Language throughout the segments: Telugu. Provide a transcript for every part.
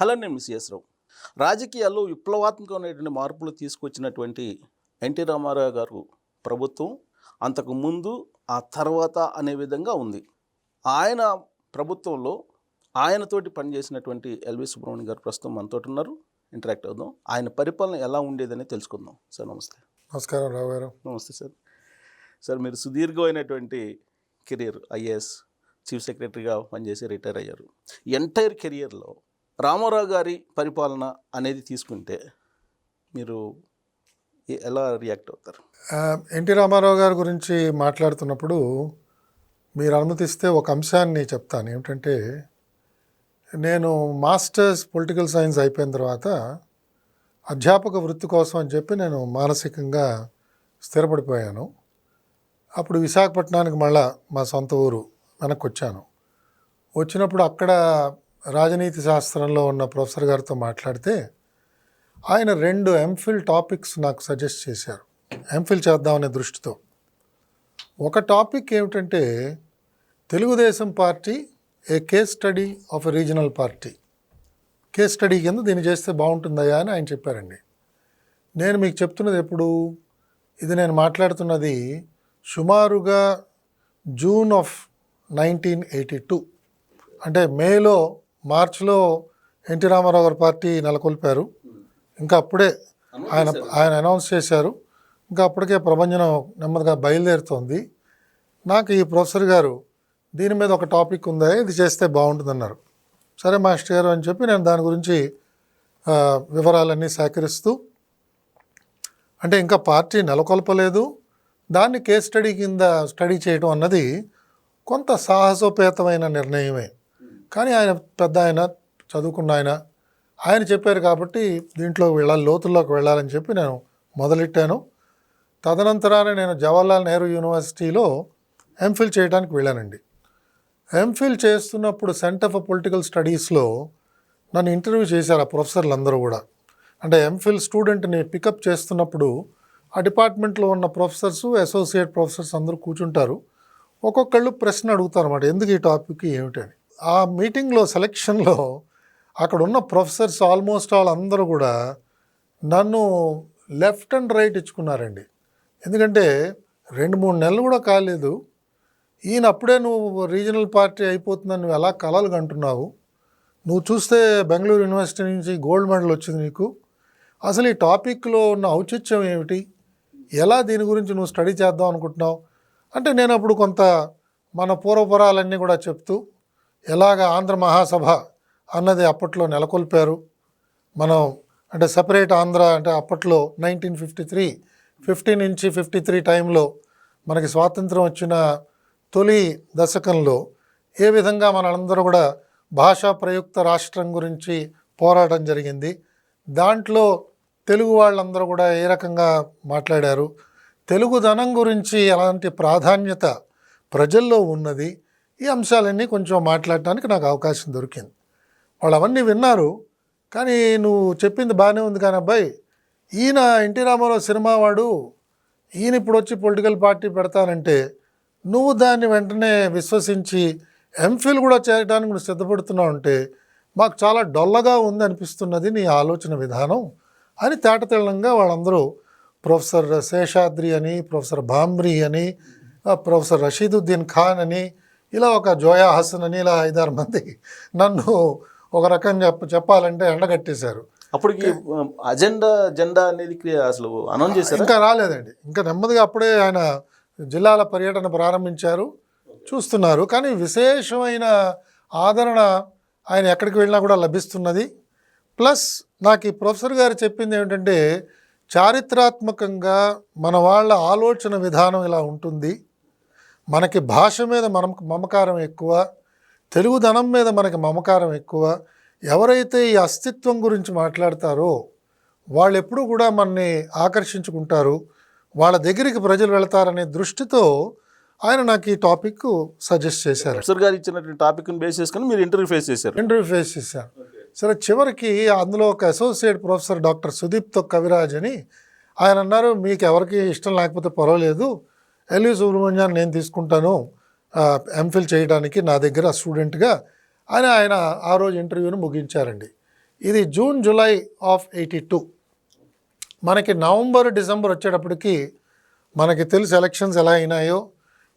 హలో నేను మిస్ రావు. రాజకీయాల్లో విప్లవాత్మకమైనటువంటి మార్పులు తీసుకొచ్చినటువంటి ఎన్టీ రామారావు గారు ప్రభుత్వం అంతకు ముందు ఆ తర్వాత అనే విధంగా ఉంది. ఆయన ప్రభుత్వంలో ఆయనతోటి పనిచేసినటువంటి ఎల్వి సుబ్రహ్మణ్యం గారు ప్రస్తుతం మనతో ఉన్నారు. ఇంటరాక్ట్ అవుదాం. ఆయన పరిపాలన ఎలా ఉండేదని తెలుసుకుందాం. సార్ నమస్తే. నమస్కారం రావు గారు. నమస్తే సార్. సార్ మీరు సుదీర్ఘమైనటువంటి కెరియర్ ఐఏఎస్ చీఫ్ సెక్రటరీగా పనిచేసి రిటైర్ అయ్యారు. ఎంటైర్ కెరియర్లో రామారావు గారి పరిపాలన అనేది తీసుకుంటే మీరు ఎలా రియాక్ట్ అవుతారు? ఎన్టీ రామారావు గారి గురించి మాట్లాడుతున్నప్పుడు మీరు అనుమతిస్తే ఒక అంశాన్ని చెప్తాను. ఏమిటంటే నేను మాస్టర్స్ పొలిటికల్ సైన్స్ అయిపోయిన తర్వాత అధ్యాపక వృత్తి కోసం అని చెప్పి నేను మానసికంగా స్థిరపడిపోయాను. అప్పుడు విశాఖపట్నానికి మళ్ళా మా సొంత ఊరు వెనక్కి వచ్చాను. వచ్చినప్పుడు అక్కడ రాజనీతి శాస్త్రంలో ఉన్న ప్రొఫెసర్ గారితో మాట్లాడితే ఆయన రెండు ఎంఫిల్ టాపిక్స్ నాకు సజెస్ట్ చేశారు. ఎంఫిల్ చేద్దామనే దృష్టితో. ఒక టాపిక్ ఏమిటంటే Telugu Desam party a case study of a regional party. Case study కింద దీన్ని చేస్తే బాగుంటుందయ్యా అని ఆయన చెప్పారండి. నేను మీకు చెప్తున్నది ఎప్పుడు? ఇది నేను మాట్లాడుతున్నది సుమారుగా June of nineteen eighty two. అంటే మేలో మార్చిలో ఎన్టీ రామారావు గారి పార్టీ నెలకొల్పారు. ఇంకా అప్పుడే ఆయన ఆయన అనౌన్స్ చేశారు. ఇంకా అప్పటికే ప్రభంజనం నెమ్మదిగా బయలుదేరుతోంది. నాకు ఈ ప్రొఫెసర్ గారు దీని మీద ఒక టాపిక్ ఉందా? ఇది చేస్తే బాగుంటుందన్నారు. సరే మాస్టర్ గారు అని చెప్పి నేను దాని గురించి వివరాలన్నీ సేకరిస్తూ అంటే ఇంకా పార్టీ నెలకొల్పలేదు. దాన్ని కేస్ స్టడీ కింద స్టడీ చేయడం అన్నది కొంత సాహసోపేతమైన నిర్ణయమే. కానీ ఆయన పెద్ద ఆయన చదువుకున్న ఆయన. ఆయన చెప్పారు కాబట్టి దీంట్లో వెళ్ళాలి లోతుల్లోకి వెళ్ళాలని చెప్పి నేను మొదలెట్టాను. తదనంతరాన నేను జవహర్లాల్ నెహ్రూ యూనివర్సిటీలో ఎంఫిల్ చేయడానికి వెళ్ళానండి. ఎంఫిల్ చేస్తున్నప్పుడు సెంటర్ ఫర్ పొలిటికల్ స్టడీస్లో నన్ను ఇంటర్వ్యూ చేశారు ఆ ప్రొఫెసర్లు అందరూ కూడా. అంటే ఎంఫిల్ స్టూడెంట్ని పికప్ చేస్తున్నప్పుడు ఆ డిపార్ట్మెంట్లో ఉన్న ప్రొఫెసర్స్ అసోసియేట్ ప్రొఫెసర్స్ అందరూ కూర్చుంటారు. ఒక్కొక్కళ్ళు ప్రశ్న అడుగుతారు అన్నమాట ఎందుకు ఈ టాపిక్ ఏమిటని ఆ మీటింగ్లో సెలక్షన్లో అక్కడ ఉన్న ప్రొఫెసర్స్ ఆల్మోస్ట్ ఆల్ అందరూ కూడా నన్ను లెఫ్ట్ అండ్ రైట్ ఇచ్చుకున్నారండి. ఎందుకంటే రెండు మూడు నెలలు కూడా కాలేదు. ఈయన అప్పుడే నువ్వు రీజనల్ పార్టీ అయిపోతుందని నువ్వు ఎలా కలలు కంటున్నావు? నువ్వు చూస్తే బెంగళూరు యూనివర్సిటీ నుంచి గోల్డ్ మెడల్ వచ్చింది నీకు. అసలు ఈ టాపిక్లో ఉన్న ఔచిత్యం ఏమిటి? ఎలా దీని గురించి నువ్వు స్టడీ చేద్దాం అనుకుంటున్నావు? అంటే నేను అప్పుడు కొంత మన పూర్వపురాలన్నీ కూడా చెప్తూ ఎలాగ ఆంధ్ర మహాసభ అన్నది అప్పట్లో నెలకొల్పారు. మనం అంటే సపరేట్ ఆంధ్ర అంటే అప్పట్లో నైన్టీన్ ఫిఫ్టీ త్రీ ఫిఫ్టీ నుంచి ఫిఫ్టీ త్రీ టైంలో మనకి స్వాతంత్రం వచ్చిన తొలి దశకంలో ఏ విధంగా మనందరూ కూడా భాషా ప్రయుక్త రాష్ట్రం గురించి పోరాటం జరిగింది. దాంట్లో తెలుగు వాళ్ళందరూ కూడా ఏ రకంగా మాట్లాడారు. తెలుగుదనం గురించి ఎలాంటి ప్రాధాన్యత ప్రజల్లో ఉన్నది. ఈ అంశాలన్నీ కొంచెం మాట్లాడటానికి నాకు అవకాశం దొరికింది. వాళ్ళు అవన్నీ విన్నారు. కానీ నువ్వు చెప్పింది బాగానే ఉంది కానీ అబ్బాయి ఈయన ఎన్టీ రామారావు సినిమా వాడు ఈయన ఇప్పుడు వచ్చి పొలిటికల్ పార్టీ పెడతానంటే నువ్వు దాన్ని వెంటనే విశ్వసించి ఎంఫిల్ కూడా చేయడానికి నువ్వు సిద్ధపడుతున్నావు అంటే మాకు చాలా డొల్లగా ఉంది అనిపిస్తున్నది నీ ఆలోచన విధానం అని తేటతెల్లంగా వాళ్ళందరూ ప్రొఫెసర్ శేషాద్రి అని ప్రొఫెసర్ భామ్రి అని ప్రొఫెసర్ రషీదుద్దీన్ ఖాన్ అని ఇలా ఒక జోయా హసన్ అని ఇలా ఐదారు మంది నన్ను ఒక రకం చెప్ప చెప్పాలంటే ఎండగట్టేశారు. అప్పటికి అజెండా జెండా అనేది అసలు అనౌన్స్ చేశారా? ఇంకా రాలేదండి. ఇంకా నెమ్మదిగా అప్పుడే ఆయన జిల్లాల పర్యటన ప్రారంభించారు. చూస్తున్నారు. కానీ విశేషమైన ఆదరణ ఆయన ఎక్కడికి వెళ్ళినా కూడా లభిస్తున్నది. ప్లస్ నాకు ఈ ప్రొఫెసర్ గారు చెప్పింది ఏమిటంటే చారిత్రాత్మకంగా మన వాళ్ళ ఆలోచన విధానం ఇలా ఉంటుంది. మనకి భాష మీద మనం మమకారం ఎక్కువ తెలుగుదనం మీద మనకి మమకారం ఎక్కువ. ఎవరైతే ఈ అస్తిత్వం గురించి మాట్లాడతారో వాళ్ళు ఎప్పుడూ కూడా మనని ఆకర్షించుకుంటారు. వాళ్ళ దగ్గరికి ప్రజలు వెళతారనే దృష్టితో ఆయన నాకు ఈ టాపిక్ సజెస్ట్ చేశారు. ప్రొఫెసర్ గారు ఇచ్చినటువంటి టాపిక్ని బేస్ చేసుకొని మీరు ఇంటర్వ్యూ ఫేస్ చేశారు. ఇంటర్వ్యూ ఫేస్ చేశాను సరే చివరికి అందులో ఒక associate professor doctor Sudipto Kaviraj అని ఆయన అన్నారు మీకు ఎవరికి ఇష్టం లేకపోతే పర్వాలేదు. ఎల్వి సుబ్రహ్మణ్యాన్ని నేను తీసుకుంటాను ఎంఫిల్ చేయడానికి నా దగ్గర స్టూడెంట్గా. అని ఆయన ఆ రోజు ఇంటర్వ్యూను ముగించారండి. ఇది June July of eighty two. మనకి నవంబర్ డిసెంబర్ వచ్చేటప్పటికి మనకి తెలుసు ఎలక్షన్స్ ఎలా అయినాయో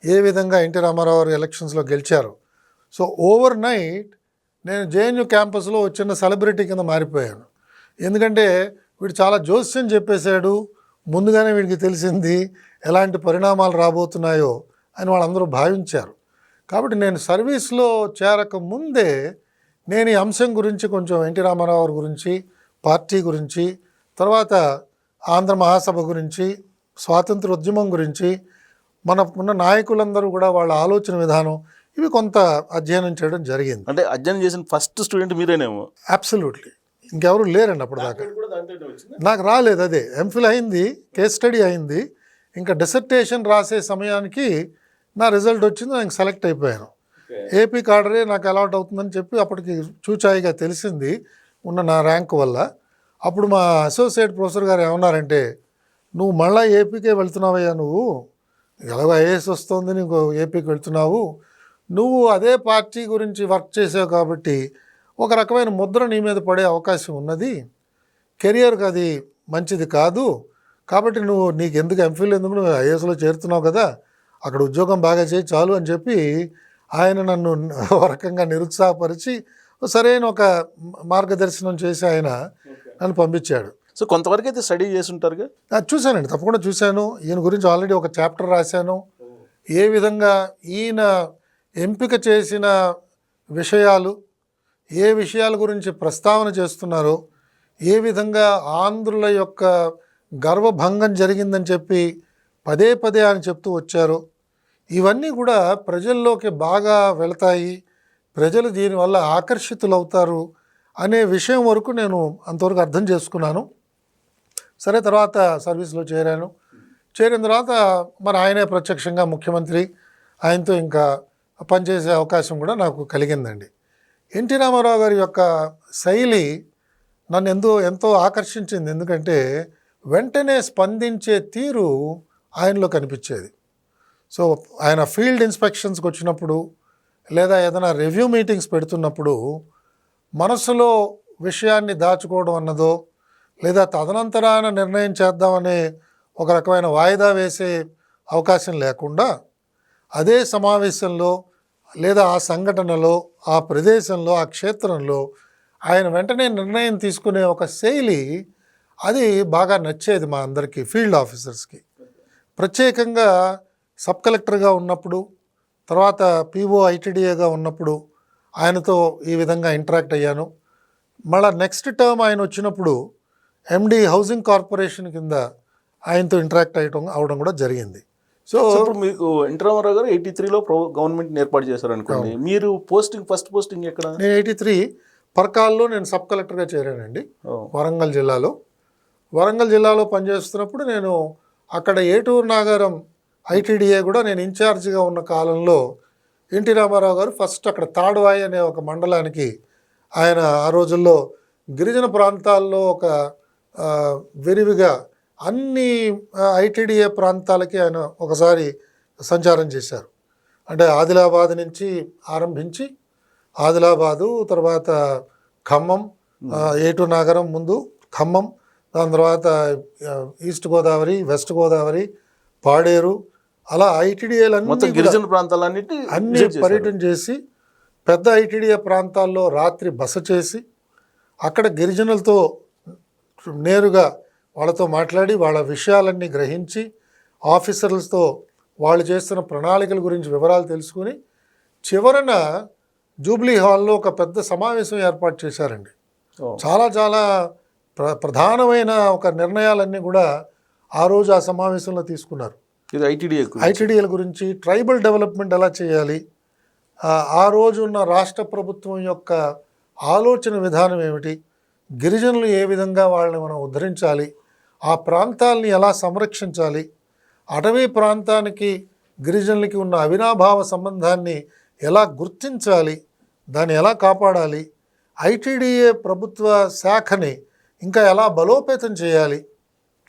ఏ విధంగా ఎన్టీ రామారావు గారు ఎలక్షన్స్లో గెలిచారు. సో ఓవర్ నైట్ నేను జేఎన్యూ క్యాంపస్లో చిన్న సెలబ్రిటీ కింద మారిపోయాను. ఎందుకంటే వీడు చాలా జోస్యం చెప్పేశాడు ముందుగానే వీడికి తెలిసింది ఎలాంటి పరిణామాలు రాబోతున్నాయో అని వాళ్ళందరూ భావించారు. కాబట్టి నేను సర్వీస్లో చేరక ముందే నేను ఈ అంశం గురించి కొంచెం ఎన్టీ రామారావు గారి గురించి పార్టీ గురించి తర్వాత ఆంధ్ర మహాసభ గురించి స్వాతంత్ర ఉద్యమం గురించి మన ఉన్న నాయకులందరూ కూడా వాళ్ళ ఆలోచన విధానం ఇవి కొంత అధ్యయనం చేయడం జరిగింది. అంటే అధ్యయనం చేసిన ఫస్ట్ స్టూడెంట్ మీరేనేమో? అబ్సల్యూట్లీ. ఇంకెవరు లేరండి అప్పుడు దాకా నాకు రాలేదు అదే. ఎంఫిల్ అయింది కేస్ స్టడీ అయింది. ఇంకా డిసర్టేషన్ రాసే సమయానికి నా రిజల్ట్ వచ్చింది నేను సెలెక్ట్ అయిపోయాను. ఏపీ కార్డరే నాకు అలాట్ అవుతుందని చెప్పి అప్పటికి చూచాయిగా తెలిసింది ఉన్న నా ర్యాంక్ వల్ల. అప్పుడు మా అసోసియేట్ ప్రొఫెసర్ గారు ఏమన్నారంటే నువ్వు మళ్ళీ ఏపీకే వెళ్తున్నావయ్యా నువ్వు? ఎలాగో ఐఏఎస్ వస్తుంది నీకు ఏపీకి వెళ్తున్నావు. నువ్వు అదే పార్టీ గురించి వర్క్ చేసావు కాబట్టి ఒక రకమైన ముద్ర నీ మీద పడే అవకాశం ఉన్నది. కెరియర్కి అది మంచిది కాదు. కాబట్టి నువ్వు నీకు ఎందుకు ఎంఫిల్ ఎందుకు నువ్వు ఐఏఎస్లో చేరుతున్నావు కదా? అక్కడ ఉద్యోగం బాగా చేయి చాలు అని చెప్పి ఆయన నన్ను రకంగా నిరుత్సాహపరిచి సరైన ఒక మార్గదర్శనం చేసి ఆయన నన్ను పంపించాడు. సో కొంతవరకు అయితే స్టడీ చేసి ఉంటారుగా? అది చూశానండి. తప్పకుండా చూశాను. ఈయన గురించి ఆల్రెడీ ఒక చాప్టర్ రాశాను. ఏ విధంగా ఈయన ఎంపిక చేసిన విషయాలు ఏ విషయాల గురించి ప్రస్తావన చేస్తున్నారో ఏ విధంగా ఆంధ్రుల యొక్క గర్వభంగం జరిగిందని చెప్పి పదే పదే ఆయన చెప్తూ వచ్చారు. ఇవన్నీ కూడా ప్రజల్లోకి బాగా వెళతాయి ప్రజలు దీనివల్ల ఆకర్షితులవుతారు అనే విషయం వరకు నేను అంతవరకు అర్థం చేసుకున్నాను. సరే తర్వాత సర్వీస్లో చేరాను. చేరిన తర్వాత మరి ఆయనే ప్రత్యక్షంగా ముఖ్యమంత్రి ఆయనతో ఇంకా పనిచేసే అవకాశం కూడా నాకు కలిగిందండి. ఎన్టీ రామారావు గారి యొక్క శైలి నన్ను ఎంతో ఎంతో ఆకర్షించింది. ఎందుకంటే వెంటనే స్పందించే తీరు ఆయనలో కనిపించేది. సో ఆయన ఫీల్డ్ ఇన్స్పెక్షన్స్కి వచ్చినప్పుడు లేదా ఏదైనా రివ్యూ మీటింగ్స్ పెడుతున్నప్పుడు మనసులో విషయాన్ని దాచుకోవడం అన్నదో లేదా తదనంతరాన నిర్ణయం చేద్దామనే ఒక రకమైన వాయిదా వేసే అవకాశం లేకుండా అదే సమావేశంలో లేదా ఆ సంఘటనలో ఆ ప్రదేశంలో ఆ క్షేత్రంలో ఆయన వెంటనే నిర్ణయం తీసుకునే ఒక శైలి అది బాగా నచ్చేది మా అందరికీ ఫీల్డ్ ఆఫీసర్స్కి. ప్రత్యేకంగా సబ్ కలెక్టర్గా ఉన్నప్పుడు తర్వాత పీఓ ఐటీడీఏగా ఉన్నప్పుడు ఆయనతో ఈ విధంగా ఇంటరాక్ట్ అయ్యాను. మళ్ళా నెక్స్ట్ టర్మ్ ఆయన వచ్చినప్పుడు ఎండి హౌసింగ్ కార్పొరేషన్ కింద ఆయనతో ఇంటరాక్ట్ అయ్యటం అవడం కూడా జరిగింది. సో ఇప్పుడు మీకు ఎన్టీ రామారావు గారు ఎయిటీ త్రీలో గవర్నమెంట్ ఏర్పాటు చేశారు అనుకోండి మీరు పోస్టింగ్ ఫస్ట్ పోస్టింగ్ ఎక్కడ? నేను ఎయిటీ త్రీ పర్కాల్లో నేను సబ్ కలెక్టర్గా చేరానండి. వరంగల్ జిల్లాలో. వరంగల్ జిల్లాలో పనిచేస్తున్నప్పుడు నేను అక్కడ ఏటూరు నాగారం ఐటీడీఏ కూడా నేను ఇన్ఛార్జిగా ఉన్న కాలంలో ఎన్టీ రామారావు గారు ఫస్ట్ అక్కడ తాడువాయి అనే ఒక మండలానికి ఆయన ఆ రోజుల్లో గిరిజన ప్రాంతాల్లో ఒక విరివిగా అన్ని ఐటీడీఏ ప్రాంతాలకి ఆయన ఒకసారి సంచారం చేశారు. అంటే ఆదిలాబాద్ నుంచి ఆరంభించి ఆదిలాబాదు తర్వాత ఖమ్మం ఆ, ఏటూరు నాగరం ముందు ఖమ్మం దాని తర్వాత ఈస్ట్ గోదావరి వెస్ట్ గోదావరి పాడేరు అలా ఐటీడీఏలన్నీ మొత్తం గిరిజన ప్రాంతాలన్నిటి అన్ని పర్యటన చేసి పెద్ద ఐటీడీఏ ప్రాంతాల్లో రాత్రి బస చేసి అక్కడ గిరిజనులతో నేరుగా వాళ్ళతో మాట్లాడి వాళ్ళ విషయాలన్నీ గ్రహించి ఆఫీసర్లతో వాళ్ళు చేస్తున్న ప్రణాళికల గురించి వివరాలు తెలుసుకుని చివరన జూబ్లీ హాల్లో ఒక పెద్ద సమావేశం ఏర్పాటు చేశారండి. చాలా చాలా ప్ర ప్రధానమైన ఒక నిర్ణయాలన్నీ కూడా ఆ రోజు ఆ సమావేశంలో తీసుకున్నారు. ఇది ఐటీడీఏ ఐటీడీఎల్ గురించి ట్రైబల్ డెవలప్మెంట్ ఎలా చేయాలి? ఆ, ఆ రోజు ఉన్న రాష్ట్ర ప్రభుత్వం యొక్క ఆలోచన విధానం ఏమిటి? గిరిజనులు ఏ విధంగా వాళ్ళని మనం ఉద్ధరించాలి? ఆ ప్రాంతాలని ఎలా సంరక్షించాలి? అటవీ ప్రాంతానికి గిరిజనులకి ఉన్న అవినాభావ సంబంధాన్ని ఎలా గుర్తించాలి? దాన్ని ఎలా కాపాడాలి? ఐటీడీఏ ప్రభుత్వ శాఖని ఇంకా ఎలా బలోపేతం చేయాలి?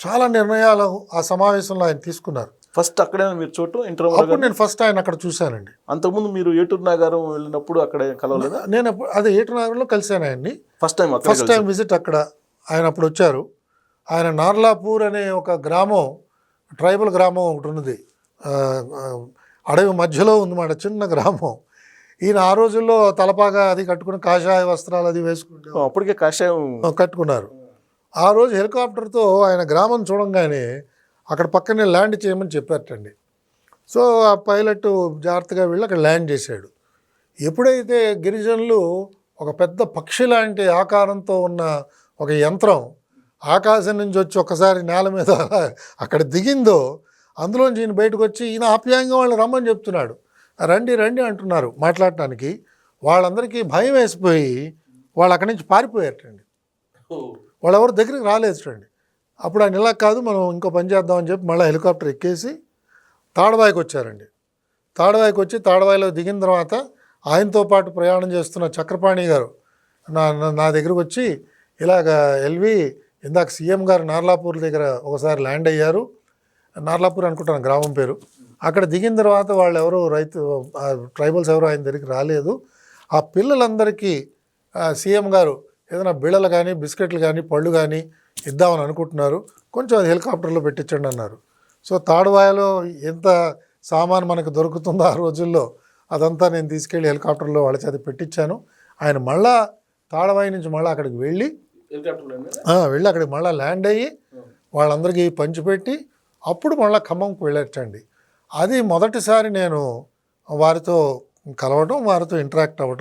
చాలా నిర్ణయాలు ఆ సమావేశంలో ఆయన తీసుకున్నారు. ఫస్ట్ అక్కడే మీరు చోటు రామారావు అప్పుడు నేను ఫస్ట్ ఆయన అక్కడ చూశానండి. అంతకుముందు మీరు ఏటూరు నాగారం వెళ్ళినప్పుడు అక్కడ కలవలేదా? నేను అప్పుడు అదే ఏటునగర్లో కలిశాను ఆయన్ని. First time first time visit అక్కడ ఆయన అప్పుడు వచ్చారు. ఆయన నార్లాపూర్ అనే ఒక గ్రామం ట్రైబల్ గ్రామం ఒకటి ఉన్నది. అడవి మధ్యలో ఉందన్నమాట చిన్న గ్రామం. ఈయన ఆ రోజుల్లో తలపాగా అది కట్టుకుని కాషాయ వస్త్రాలు అది వేసుకుంటే అప్పటికే కాషాయం కట్టుకున్నారు. ఆ రోజు హెలికాప్టర్తో ఆయన గ్రామం చూడంగానే అక్కడ పక్కనే ల్యాండ్ చేయమని చెప్పారటండి. సో ఆ పైలట్ జాగ్రత్తగా వెళ్ళి అక్కడ ల్యాండ్ చేశాడు. ఎప్పుడైతే గిరిజనులు ఒక పెద్ద పక్షి లాంటి ఆకారంతో ఉన్న ఒక యంత్రం ఆకాశం నుంచి వచ్చి ఒకసారి నేల మీద అక్కడ దిగిందో అందులోంచి ఈయన బయటకు వచ్చి ఈయన ఆప్యాయంగా వాళ్ళు రమ్మని చెప్తున్నాడు. రండి రండి అంటున్నారు మాట్లాడటానికి. వాళ్ళందరికీ భయం వేసిపోయి వాళ్ళు అక్కడి నుంచి పారిపోయారటండి. వాళ్ళు ఎవరు దగ్గరికి రాలేదు చూడండి. అప్పుడు ఆయన ఇలా కాదు మనం ఇంకో పని చేద్దామని చెప్పి మళ్ళీ హెలికాప్టర్ ఎక్కేసి తాడవాయికి వచ్చారండి. తాడవాయికి వచ్చి తాడవాయిలో దిగిన తర్వాత ఆయనతో పాటు ప్రయాణం చేస్తున్న చక్రపాణి గారు నా నా- దగ్గరకు వచ్చి ఇలాగ ఎల్వి ఇందాక సీఎం గారు నార్లాపూర్ దగ్గర ఒకసారి ల్యాండ్ అయ్యారు. నార్లాపూర్ అనుకుంటాను గ్రామం పేరు. అక్కడ దిగిన తర్వాత వాళ్ళు ఎవరు రైతు ట్రైబల్స్ ఎవరు ఆయన దగ్గరికి రాలేదు. ఆ పిల్లలందరికీ సీఎం గారు ఏదైనా బిళ్ళలు కానీ బిస్కెట్లు కానీ పళ్ళు కానీ ఇద్దామని అనుకుంటున్నారు. కొంచెం అది హెలికాప్టర్లో పెట్టించండి అన్నారు. సో తాడువాయలో ఎంత సామాన్ మనకు దొరుకుతుందో ఆ రోజుల్లో అదంతా నేను తీసుకెళ్ళి హెలికాప్టర్లో వాళ్ళ చేత పెట్టించాను. ఆయన మళ్ళా తాడవాయి నుంచి మళ్ళీ అక్కడికి వెళ్ళి వెళ్ళి అక్కడికి మళ్ళీ ల్యాండ్ అయ్యి వాళ్ళందరికీ పంచిపెట్టి అప్పుడు మళ్ళీ ఖమ్మంకి వెళ్ళొచ్చండి. అది మొదటిసారి నేను వారితో కలవడం వారితో ఇంటరాక్ట్ అవ్వడం